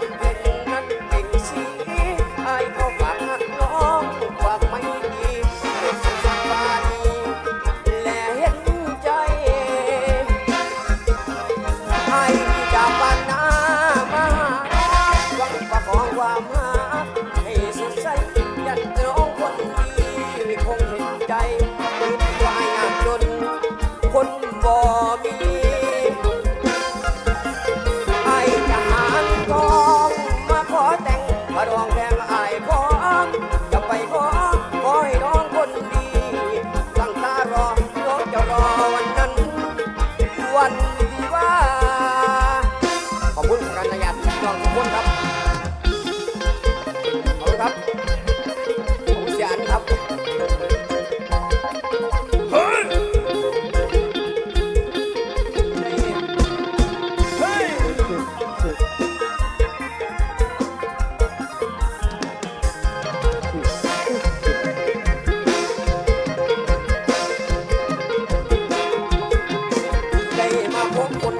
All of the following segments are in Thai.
Thank you. พี่น้องทุกคนครับขอบคุณครับผมเสียอันครับเฮ้ยได้มาพบคน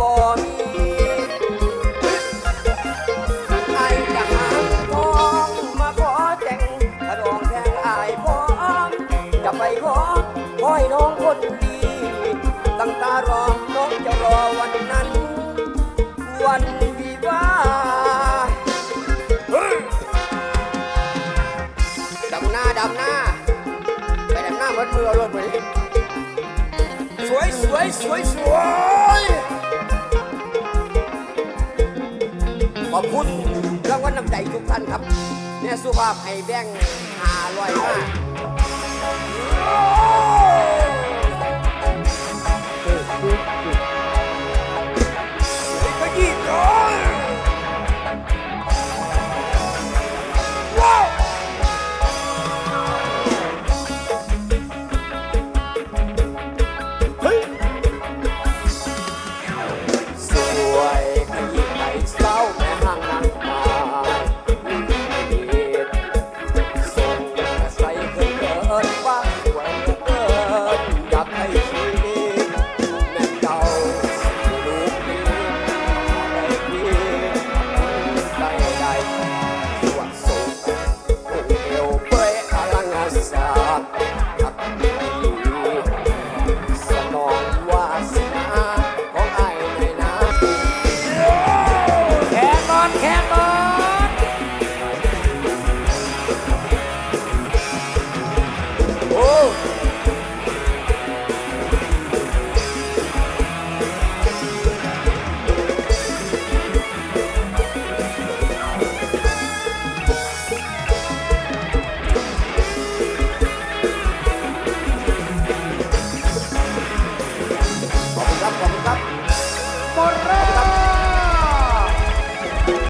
บ่มีไอ้ทหารทองมาขอแต่งกระดองแทงอายพร้อมจะไปขอขอให้น้องคนดี ตั้งตารอน้องจะรอวันนั้น วันวิวาดำหน้าดำหน้าไปดำหน้ามัดมือเอารถไปสวยสวยสวยสวย อบคุณรางวัลน้ำใจทุกท่านครับเนี่ยสุภาพให้แบ่งหาลอยมาก 可